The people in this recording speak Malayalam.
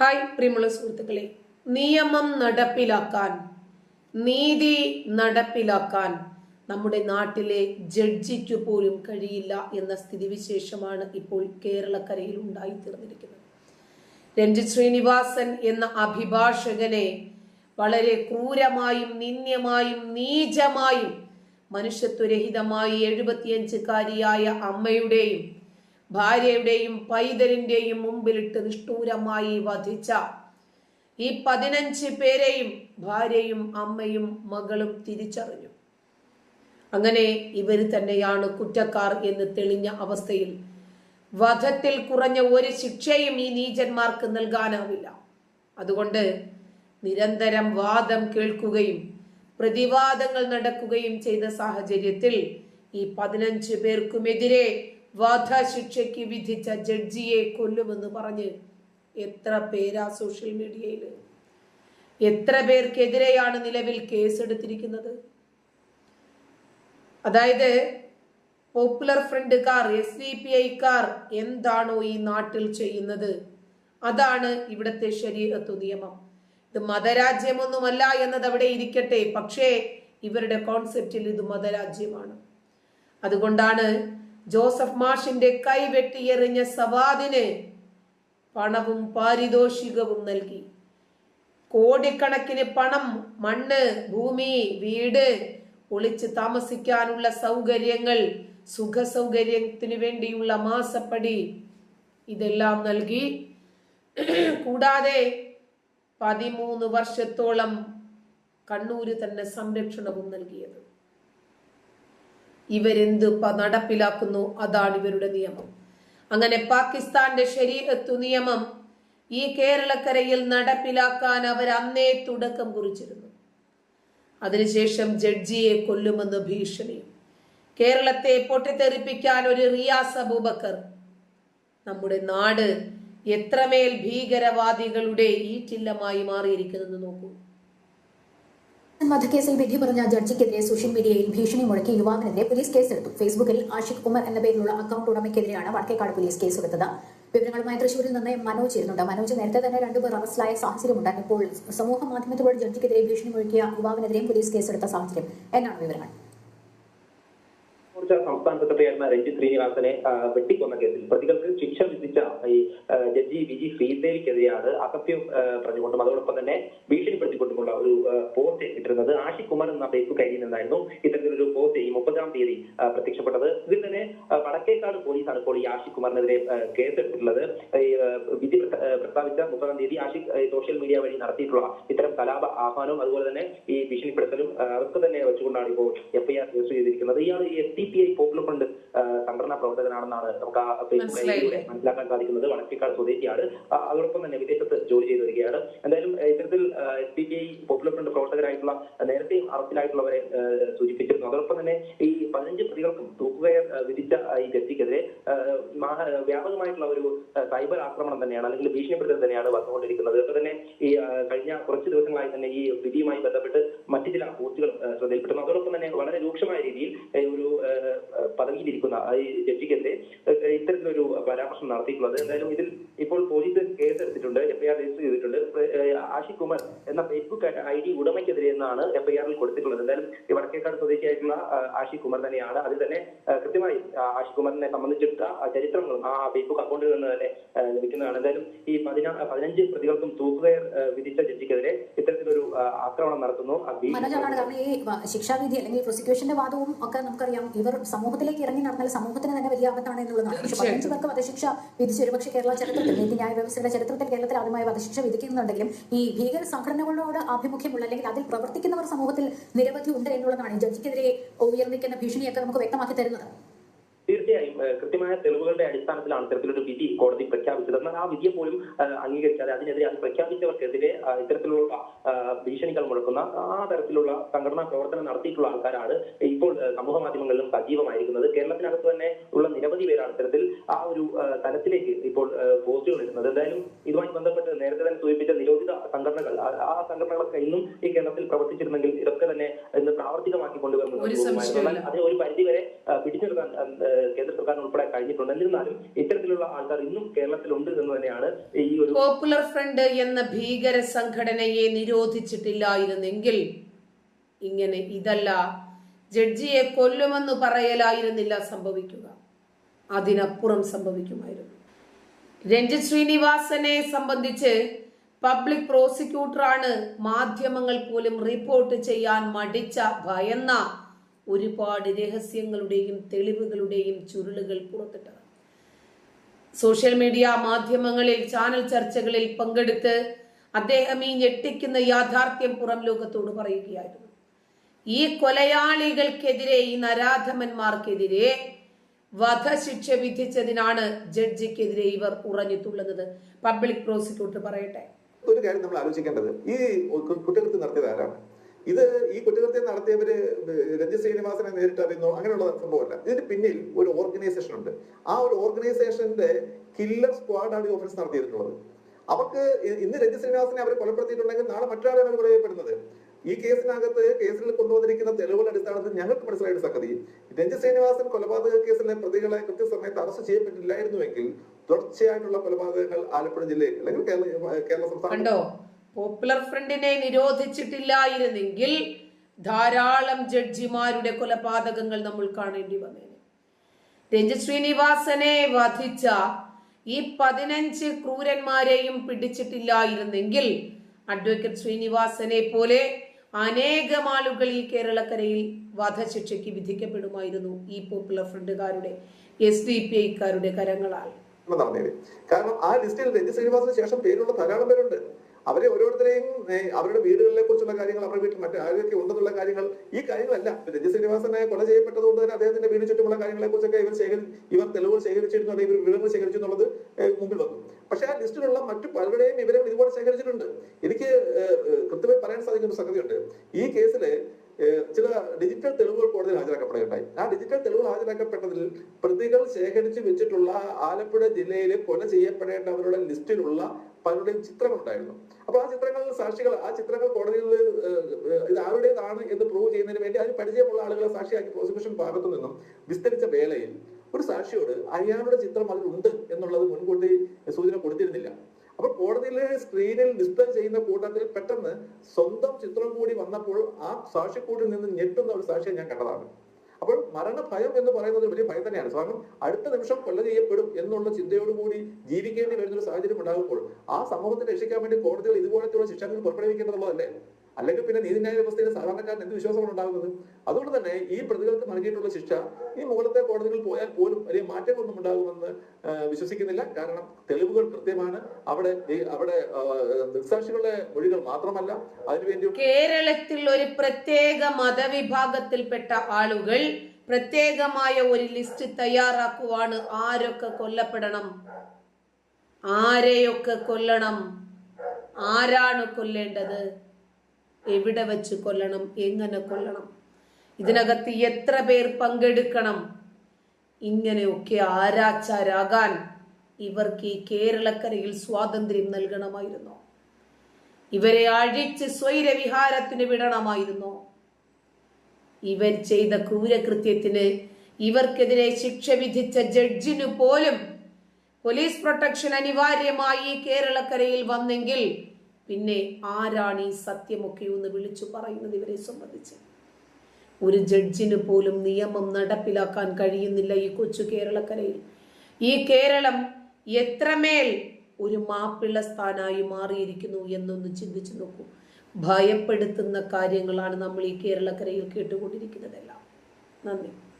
ഹായ് പ്രിയമുള്ള സുഹൃത്തുക്കളെ. നിയമം നടപ്പിലാക്കാൻ നീതി നടപ്പിലാക്കാൻ നമ്മുടെ നാട്ടിലെ ജഡ്ജിക്ക് പോലും കഴിയില്ല എന്ന സ്ഥിതിവിശേഷമാണ് ഇപ്പോൾ കേരളക്കരയിൽ ഉണ്ടായിത്തീർന്നിരിക്കുന്നത്. രഞ്ജിത് ശ്രീനിവാസൻ എന്ന അഭിഭാഷകനെ വളരെ ക്രൂരമായും നിന്ദ്യമായും നീചമായും മനുഷ്യത്വരഹിതമായി എഴുപത്തിയഞ്ചുകാരിയായ അമ്മയുടെയും ഭാര്യയുടെയും പൈതലിന്റെയും മുമ്പിലിട്ട് നിഷ്ഠൂരമായി വധിച്ച ഈ പതിനഞ്ച് പേരെയും ഭാര്യയും അമ്മയും മകളും തിരിച്ചറിഞ്ഞു. അങ്ങനെ ഇവർ തന്നെയാണ് കുറ്റക്കാർ എന്ന് തെളിഞ്ഞ അവസ്ഥയിൽ വധത്തിൽ കുറഞ്ഞ ഒരു ശിക്ഷയും ഈ നീചന്മാർക്ക് നൽകാനാവില്ല. അതുകൊണ്ട് നിരന്തരം വാദം കേൾക്കുകയും പ്രതിവാദങ്ങൾ നടക്കുകയും ചെയ്ത സാഹചര്യത്തിൽ ഈ പതിനഞ്ച് പേർക്കുമെതിരെ വധശിക്ഷയ്ക്ക് വിധിച്ച ജഡ്ജിയെ കൊല്ലുമെന്ന് പറഞ്ഞ് എത്ര പേരാ സോഷ്യൽ മീഡിയയിൽ എത്ര പേർക്കെതിരെയാണ് നിലവിൽ കേസെടുത്തിരിക്കുന്നത്? അതായത് പോപ്പുലർ ഫ്രണ്ടുകാർ എസ് ഡി പി ഐക്കാർ എന്താണോ ഈ നാട്ടിൽ ചെയ്യുന്നത്? അതാണ് ഇവിടുത്തെ ശരീരത്വ നിയമം. ഇത് മതരാജ്യമൊന്നുമല്ല എന്നത് അവിടെ ഇരിക്കട്ടെ പക്ഷേ ഇവരുടെ കോൺസെപ്റ്റിൽ ഇത് മതരാജ്യമാണ്. അതുകൊണ്ടാണ് ജോസഫ് മാഷിന്റെ കൈ വെട്ടിയെറിഞ്ഞ സവാദിന് പണവും പാരിതോഷികവും നൽകി. കോടിക്കണക്കിന് പണം മണ്ണ് ഭൂമി വീട് ഒളിച്ച് താമസിക്കാനുള്ള സൗകര്യങ്ങൾ സുഖ സൗകര്യത്തിന് വേണ്ടിയുള്ള മാസപ്പടി ഇതെല്ലാം നൽകി. കൂടാതെ പതിമൂന്ന് വർഷത്തോളം കണ്ണൂര് തന്നെ സംരക്ഷണവും നൽകിയത്. ഇവരെന്ത് നടപ്പിലാക്കുന്നു? അതാണ് ഇവരുടെ നിയമം. അങ്ങനെ പാകിസ്ഥാന്റെ ശരീരത്തു നിയമം ഈ കേരളക്കരയിൽ നടപ്പിലാക്കാൻ അവർ അന്നേ തുടക്കം കുറിച്ചിരുന്നു. അതിനുശേഷം ജഡ്ജിയെ കൊല്ലുമെന്ന് ഭീഷണി. കേരളത്തെ പൊട്ടിത്തെറിപ്പിക്കാൻ ഒരു റിയാസ് അബൂബക്കർ. നമ്മുടെ നാട് എത്രമേൽ ഭീകരവാദികളുടെ ഈറ്റില്ലമായി മാറിയിരിക്കുന്നത് നോക്കൂ. വധക്കേസിൽ വിധി പറഞ്ഞ ജഡ്ജിക്കെതിരെ സോഷ്യൽ മീഡിയയിൽ ഭീഷണി മുഴക്കി യുവാവിനെതിരെ പോലീസ് കേസെടുത്തു. ഫേസ്ബുക്കിൽ ആഷിഖ് ഉമർ എന്ന പേരിലുള്ള അക്കൗണ്ട് ഉടമയ്ക്കെതിരെയാണ് വടക്കേക്കാട് പോലീസ് കേസെടുത്തത്. വിവരങ്ങളുമായി തൃശൂരിൽ നിന്ന് മനോജ് ചേരുന്നുണ്ട് മനോജ് നേരത്തെ തന്നെ രണ്ടുപേർ അറസ്റ്റിലായ സാഹചര്യമുണ്ടായിരുന്നു ഇപ്പോൾ സമൂഹ മാധ്യമത്തിലൂടെ ജഡ്ജിക്കെതിരെ ഭീഷണി മുഴക്കിയ യുവാവിനെതിരെയും പോലീസ് കേസെടുത്ത സാഹചര്യം. എന്നാണ് വിവരങ്ങൾ. മോർച്ച സംസ്ഥാന സെക്രട്ടറിയായിരുന്ന രഞ്ജിത് ശ്രീനിവാസനെ വെട്ടിക്കൊന്ന കേസിൽ പ്രതികൾക്ക് ശിക്ഷ വിധിച്ച ഈ ജഡ്ജി വി ജി ശ്രീദേവിക്കെതിരെയാണ് അസത്യം പറഞ്ഞുകൊണ്ടും അതോടൊപ്പം തന്നെ ഭീഷണിപ്പെടുത്തിക്കൊണ്ടുമുള്ള ഒരു പോസ്റ്റ് ഇട്ടിരുന്നത് ആഷിക് കുമാർ എന്ന ഫേസ്ബുക്ക് ഐഡിയിൽ നിന്നായിരുന്നു ഇത്തരത്തിലൊരു പോസ്റ്റ് ഈ മുപ്പതാം തീയതി പ്രത്യക്ഷപ്പെട്ടത്. ഇതിൽ തന്നെ വടക്കേക്കാട് പോലീസാണ് ഇപ്പോൾ ഈ ആഷിഖ് കുമാറിനെതിരെ കേസെടുത്തിട്ടുള്ളത്. വിധി പ്രസ്താവിച്ച മുപ്പതാം തീയതി ആഷിക് സോഷ്യൽ മീഡിയ വഴി നടത്തിയിട്ടുള്ള ഇത്തരം കലാപ ആഹ്വാനവും അതുപോലെ തന്നെ ഈ ഭീഷണിപ്പെടുത്തലും അവർക്ക് തന്നെ വെച്ചുകൊണ്ടാണ് ഇപ്പോൾ എഫ്ഐആർ രജിസ്റ്റർ ചെയ്തിരിക്കുന്നത്. ഇയാൾ S D P I popular front സംഘടനാ പ്രവർത്തകനാണെന്നാണ് നമുക്ക് ആ ഫേസ്ബുക്കിലൂടെ? മനസ്സിലാക്കാൻ സാധിക്കുന്നത്. വടക്കേക്കാട് സ്വദേശിയാണ്. അതോടൊപ്പം തന്നെ വിദേശത്ത് ജോലി ചെയ്തു വരികയാണ് എന്തായാലും ഇത്തരത്തിൽ S D P I popular front പ്രവർത്തകരായിട്ടുള്ള നേരത്തെ നേരത്തെയും അറസ്റ്റിലായിട്ടുള്ളവരെ സൂചിപ്പിച്ചിരുന്നു. അതോടൊപ്പം തന്നെ ഈ പതിനഞ്ച് പ്രതികൾക്കും തൂക്കുകയർ വിധിച്ച ഈ ജഡ്ജിക്കെതിരെ വ്യാപകമായിട്ടുള്ള ഒരു സൈബർ ആക്രമണം തന്നെയാണ് അല്ലെങ്കിൽ ഭീഷണിപ്പെടുത്തൽ തന്നെയാണ് വന്നുകൊണ്ടിരിക്കുന്നത്. ഇപ്പൊ തന്നെ ഈ കഴിഞ്ഞ കുറച്ച് ദിവസങ്ങളായി തന്നെ ഈ വിധിയുമായി ബന്ധപ്പെട്ട് മറ്റു ചില പോസ്റ്റുകൾ ശ്രദ്ധയിൽപ്പെടുന്നു. അതോടൊപ്പം തന്നെ വളരെ രൂക്ഷമായ രീതിയിൽ ഒരു പതങ്ങിയിരിക്കുന്ന ഈ ജഡ്ജിക്കെതിരെ ഇത്തരത്തിലൊരു പരാമർശം നടത്തിയിട്ടുള്ളത്. എന്തായാലും ഇതിൽ ഇപ്പോൾ പോലീസ് കേസ് എടുത്തിട്ടുണ്ട് എഫ്ഐആർ രജിസ്റ്റർ ചെയ്തിട്ടുണ്ട്. ആഷിഖ് കുമാർ എന്ന ഫേസ്ബുക്ക് ഐ ഡി ഉടമയ്ക്കെതിരെ എന്നാണ് എഫ്ഐആറിൽ കൊടുത്തിട്ടുള്ളത്. എന്തായാലും വടക്കേക്കാട് സ്വദേശിയായിട്ടുള്ള ആഷിഖ് കുമാർ തന്നെയാണ്. അതിൽ തന്നെ കൃത്യമായി ആഷിഖ് കുമാറിനെ സംബന്ധിച്ചിട്ട് ചരിത്രങ്ങളും ആ ഫേസ്ബുക്ക് അക്കൗണ്ടിൽ നിന്ന് തന്നെ ലഭിക്കുന്നതാണ്. എന്തായാലും ഈ പതിനാ പതിനഞ്ച് പ്രതികൾക്കും തൂക്കുകയർ വിധിച്ച ജഡ്ജിക്കെതിരെ ഇത്തരത്തിലൊരു ആക്രമണം നടത്തുന്നു. ഭീഷണി കാരണം ഈ ശിക്ഷാവിധി അല്ലെങ്കിൽ പ്രോസിക്യൂഷന്റെ വാദവും ഒക്കെ നമുക്കറിയാം. ഇവർ സമൂഹത്തിലേക്ക് ഇറങ്ങി നടന്നാൽ സമൂഹത്തിന് തന്നെ വലിയ ആപത്താണ് എന്നുള്ളതാണ്. പക്ഷെ പതിനഞ്ച് പേർക്ക് വധശിക്ഷ വിധിച്ചു ഒരുപക്ഷെ കേരള ചരിത്രത്തിൽ നീതിന്യായ വ്യവസ്ഥയുടെ ചരിത്രത്തിൽ കേരളത്തിൽ ആദ്യമായി വധശിക്ഷ വിധിക്കുന്നുണ്ടെങ്കിലും ഈ ഭീകര സംഘടനകളോട് ആഭിമുഖ്യമുള്ള അല്ലെങ്കിൽ അതിൽ പ്രവർത്തിക്കുന്നവർ സമൂഹത്തിൽ നിരവധി ഉണ്ട് എന്നുള്ളതാണ് ഈ ജഡ്ജിക്കെതിരെ ഉയർന്നിക്കുന്ന ഭീഷണിയൊക്കെ നമുക്ക് വ്യക്തമാക്കി തരുന്നത്. തീർച്ചയായും കൃത്യമായ തെളിവുകളുടെ അടിസ്ഥാനത്തിലാണ് ഇത്തരത്തിലൊരു വിധി കോടതി പ്രഖ്യാപിച്ചത്. എന്നാൽ ആ വിധിയെ പോലും അംഗീകരിക്കാതെ അതിനെതിരെ അത് പ്രഖ്യാപിച്ചവർക്കെതിരെ ഇത്തരത്തിലുള്ള ഭീഷണികൾ മുഴക്കുന്ന ആ തരത്തിലുള്ള സംഘടനാ പ്രവർത്തനം നടത്തിയിട്ടുള്ള ആൾക്കാരാണ് ഇപ്പോൾ സമൂഹ മാധ്യമങ്ങളിലും സജീവമായിരിക്കുന്നത്. കേരളത്തിനകത്ത് തന്നെ ഉള്ള നിരവധി പേരാണ് ഇത്തരത്തിൽ ആ ഒരു തലത്തിലേക്ക് ഇപ്പോൾ പോസ്റ്റുകൾ ഇടുന്നത്. എന്തായാലും ഇതുമായി ബന്ധപ്പെട്ട് നേരത്തെ തന്നെ സൂചിപ്പിച്ച നിരോധിത സംഘടനകൾ ആ- സംഘടനകളൊക്കെ ഇന്നും ഈ കേരളത്തിൽ പ്രവർത്തിച്ചിരുന്നെങ്കിൽ ഇതൊക്കെ തന്നെ ഇന്ന് പ്രാവർത്തികമാക്കി കൊണ്ടുവരുന്നത് അതിന് ഒരു പരിധി വരെ പിടിച്ചു നിർത്താൻ ആ, ഏഹ്, കേന്ദ്ര സർക്കാരിന് ഉൾപ്പെടെ കഴിഞ്ഞിട്ടുണ്ട്. എന്നിരുന്നാലും ഇത്തരത്തിലുള്ള ആൾക്കാർ ഇന്നും കേരളത്തിലുണ്ട് എന്ന് തന്നെയാണ് ഈ ഒരു പോപ്പുലർ ഫ്രണ്ട് എന്ന ഭീകര സംഘടനയെ നിരോധിച്ചിട്ടില്ലായിരുന്നെങ്കിൽ ഇങ്ങനെ ഇതല്ല. ജഡ്ജിയെ കൊല്ലുമെന്ന് പറയലായിരുന്നില്ല സംഭവിക്കുക. അതിനപ്പുറം സംഭവിക്കുമായിരുന്നു. രഞ്ജിത് ശ്രീനിവാസനെ സംബന്ധിച്ച് പബ്ലിക് പ്രോസിക്യൂട്ടറാണ് മാധ്യമങ്ങൾ പോലും റിപ്പോർട്ട് ചെയ്യാൻ മടിച്ച ഭയന്ന ഒരുപാട് രഹസ്യങ്ങളുടെയും തെളിവുകളുടെയും ചുരുളുകൾ പുറത്തിട്ടത്. സോഷ്യൽ മീഡിയ മാധ്യമങ്ങളിൽ ചാനൽ ചർച്ചകളിൽ പങ്കെടുത്ത് അദ്ദേഹം ഈ ഞെട്ടിക്കുന്ന യാഥാർത്ഥ്യം പുറം ലോകത്തോട് പറയുകയായിരുന്നു. ഈ കൊലയാളികൾക്കെതിരെ ഈ നരാധമന്മാർക്കെതിരെ വധശിക്ഷ വിധിച്ചതിനാണ് ജഡ്ജിക്കെതിരെ ഇവർ ഉറഞ്ഞിട്ടുള്ളത് പബ്ലിക് പ്രോസിക്യൂട്ടർ പറയട്ടെ. ഒരു കാര്യം നമ്മൾ ആലോചിക്കേണ്ടത് ഈ കുറ്റകൃത്യം നടത്തിയത് ആരാണ്? ഇത് ഈ കുറ്റകൃത്യം നടത്തിയവര് രഞ്ജിത് ശ്രീനിവാസനെ നേരിട്ട് അറിയുന്നോ? അങ്ങനെയുള്ള സംഭവമല്ല. ഇതിന് പിന്നിൽ ഒരു ഓർഗനൈസേഷൻ ഉണ്ട്. ആ ഒരു ഓർഗനൈസേഷന്റെ കില്ലർ സ്ക്വാഡാണ് ഈ ഓഫീസ് നടത്തിയിട്ടുള്ളത്. അവർക്ക് ഇന്ന് രഞ്ജിത് ശ്രീനിവാസനെ അവരെ കൊലപ്പെടുത്തിയിട്ടുണ്ടെങ്കിൽ നാളെ മറ്റൊരാളാണ് കൊല ചെയ്യപ്പെടുന്നത് ഈ കേസിനകത്ത് കേസിൽ കൊണ്ടുവന്നിരിക്കുന്ന തെളിവുകളുടെ അടിസ്ഥാനത്തിൽ ഞങ്ങൾക്ക് മനസ്സിലായ സംഗതി. രഞ്ജിത് ശ്രീനിവാസൻ കൊലപാതക കേസിലെ പ്രതികളെ കൃത്യസമയത്ത് അറസ്റ്റ് ചെയ്യപ്പെട്ടില്ലായിരുന്നുവെങ്കിൽ തുടർച്ചയായിട്ടുള്ള കൊലപാതകങ്ങൾ ആലപ്പുഴ ജില്ലയിൽ അല്ലെങ്കിൽ കേരള കേരള സംസ്ഥാനം പോപ്പുലർ ഫ്രണ്ടിനെ നിരോധിച്ചിട്ടില്ലായിരുന്നെങ്കിൽ ധാരാളം ജഡ്ജിമാരുടെ കൊലപാതകങ്ങൾ നമ്മൾ കാണേണ്ടി വന്നേനെ. രഞ്ജിത് ശ്രീനിവാസനെ വധിച്ച ഈ പതിനഞ്ച് ക്രൂരന്മാരെയും പിടിച്ചിട്ടില്ലായിരുന്നെങ്കിൽ അഡ്വക്കേറ്റ് ശ്രീനിവാസനെ പോലെ അനേകം ആളുകൾ ഈ കേരളക്കരയിൽ വധശിക്ഷയ്ക്ക് വിധിക്കപ്പെടുമായിരുന്നു ഈ പോപ്പുലർ ഫ്രണ്ടുകാരുടെ എസ് ഡി പി ഐക്കാരുടെ കരങ്ങളാൽ. കാരണം ആ ലിസ്റ്റിൽ രഞ്ജിത് ശ്രീനിവാസിന് ശേഷം പേരുള്ള ധാരാളം പേരുണ്ട്. അവരെ ഓരോരുത്തരെയും അവരുടെ വീടുകളെ കുറിച്ചുള്ള കാര്യങ്ങൾ അവരുടെ വീട്ടിൽ മറ്റു ആരൊക്കെ ഉണ്ടെന്നുള്ള കാര്യങ്ങൾ ഈ കാര്യങ്ങളല്ല. രഞ്ജി ശ്രീനിവാസനെ കൊല ചെയ്യപ്പെട്ടതുകൊണ്ട് തന്നെ അദ്ദേഹത്തിന്റെ വീടിന് ചുറ്റുമുള്ള കാര്യങ്ങളെ കുറിച്ചൊക്കെ ഇവർ ശേഖരി ഇവർ തെളിവുകൾ ശേഖരിച്ചിരുന്നു അല്ലെങ്കിൽ ഇവർ വിവരങ്ങൾ ശേഖരിച്ചു എന്നുള്ളത് മുമ്പിൽ വന്നു. പക്ഷെ ആ ലിസ്റ്റിലുള്ള മറ്റു പലരുടെയും വിവരങ്ങൾ ഇതുപോലെ ശേഖരിച്ചിട്ടുണ്ട്. എനിക്ക് കൃത്യമായി പറയാൻ സാധിക്കുന്ന സംഗതിയുണ്ട്. ഈ ഏഹ് ചില ഡിജിറ്റൽ തെളിവുകൾ കോടതിയിൽ ഹാജരാക്കപ്പെടുകയുണ്ടായി. ആ ഡിജിറ്റൽ തെളിവുകൾ ഹാജരാക്കപ്പെട്ടതിൽ പ്രതികൾ ശേഖരിച്ചു വെച്ചിട്ടുള്ള ആലപ്പുഴ ജില്ലയിലെ കൊല ചെയ്യപ്പെടേണ്ടവരുടെ ലിസ്റ്റിലുള്ള പലരുടെയും ചിത്രങ്ങൾ ഉണ്ടായിരുന്നു അപ്പൊ ആ ചിത്രങ്ങൾ സാക്ഷികൾ ആ ചിത്രങ്ങൾ കോടതിയിൽ ഇത് ആരുടേതാണ് എന്ന് പ്രൂവ് ചെയ്യുന്നതിന് വേണ്ടി അതിന് പരിചയമുള്ള ആളുകളെ സാക്ഷിയാക്കി പ്രോസിക്യൂഷൻ ഭാഗത്തു നിന്നും വിസ്തരിച്ച വേളയിൽ ഒരു സാക്ഷിയോട് അയാളുടെ ചിത്രം അതിലുണ്ട് എന്നുള്ളത് മുൻകൂട്ടി സൂചന കൊടുത്തിരുന്നില്ല. അപ്പോൾ കോടതിയിലെ സ്ക്രീനിൽ ഡിസ്പ്ലേ ചെയ്യുന്ന കൂട്ടത്തിൽ പെട്ടെന്ന് സ്വന്തം ചിത്രം കൂടി വന്നപ്പോൾ ആ സാക്ഷിക്കൂട്ടിൽ നിന്ന് ഞെട്ടുന്ന ഒരു സാക്ഷിയെ ഞാൻ കണ്ടതാണ്. അപ്പോൾ മരണഭയം എന്ന് പറയുന്നത് വലിയ ഭയം തന്നെയാണ്. കാരണം അടുത്ത നിമിഷം കൊല്ല ചെയ്യപ്പെടും എന്നുള്ള ചിന്തയോടുകൂടി ജീവിക്കേണ്ടി വരുന്ന ഒരു സാഹചര്യം ഉണ്ടാകുമ്പോൾ ആ സമൂഹത്തെ രക്ഷിക്കാൻ വേണ്ടി കോടതികൾ ഇതുപോലത്തെയുള്ള ശിക്ഷകൾ പുറപ്പെടുവിക്കേണ്ടതുള്ളതല്ലേ? അല്ലെങ്കിൽ പിന്നെ നീതിന്യായ വ്യവസ്ഥയിൽ സാധാരണക്കാരൻ എന്ത് വിശ്വാസമാണ് ഉണ്ടാകുന്നത്? അതുകൊണ്ട് തന്നെ ഈ പ്രതികൾക്ക് നൽകിയിട്ടുള്ള ശിക്ഷ ഈ മുകളത്തെ കോടതികൾ പോയാൽ പോലും വലിയ മാറ്റങ്ങളൊന്നും ഉണ്ടാകുമെന്ന് വിശ്വസിക്കുന്നില്ല. കാരണം തെളിവുകൾ കൃത്യമാണ്. അവിടെ അവിടെ ദൃക്സാക്ഷികളുടെ മൊഴികൾ മാത്രമല്ല അതിനുവേണ്ടി കേരളത്തിൽ ഒരു പ്രത്യേക മതവിഭാഗത്തിൽപ്പെട്ട ആളുകൾ പ്രത്യേകമായ ഒരു ലിസ്റ്റ് തയ്യാറാക്കുവാണ് ആരൊക്കെ കൊല്ലപ്പെടണം? ആരെയൊക്കെ കൊല്ലണം? ആരാണ് കൊല്ലേണ്ടത്? എവിടെ വെച്ച് കൊല്ലണം എങ്ങനെ കൊല്ലണം? ഇതിനകത്ത് എത്ര പേർ പങ്കെടുക്കണം? ഇങ്ങനെയൊക്കെ ആരാച്ചാരാകാൻ ഇവർക്ക് ഈ കേരളക്കരയിൽ സ്വാതന്ത്ര്യം നൽകണമായിരുന്നു. ഇവരെ അഴിച്ച് സ്വൈരവിഹാരത്തിന് വിടണമായിരുന്നു. ഇവർ ചെയ്ത ക്രൂരകൃത്യത്തിന് ഇവർക്കെതിരെ ശിക്ഷ വിധിച്ച ജഡ്ജിനു പോലും പോലീസ് പ്രൊട്ടക്ഷൻ അനിവാര്യമായി കേരളക്കരയിൽ വന്നെങ്കിൽ പിന്നെ ആരാണ് ഈ സത്യമൊക്കെ ഒന്ന് വിളിച്ചു പറയുന്നത് ഇവരെ സംബന്ധിച്ച്? ഒരു ജഡ്ജിന് പോലും നിയമം നടപ്പിലാക്കാൻ കഴിയുന്നില്ല ഈ കൊച്ചു കേരളക്കരയിൽ. ഈ കേരളം എത്രമേൽ ഒരു മാപ്പിള സ്ഥാനായി മാറിയിരിക്കുന്നു എന്നൊന്ന് ചിന്തിച്ചു നോക്കൂ. ഭയപ്പെടുത്തുന്ന കാര്യങ്ങളാണ് നമ്മൾ ഈ കേരളക്കരയിൽ കേട്ടുകൊണ്ടിരിക്കുന്നതെല്ലാം. നന്ദി.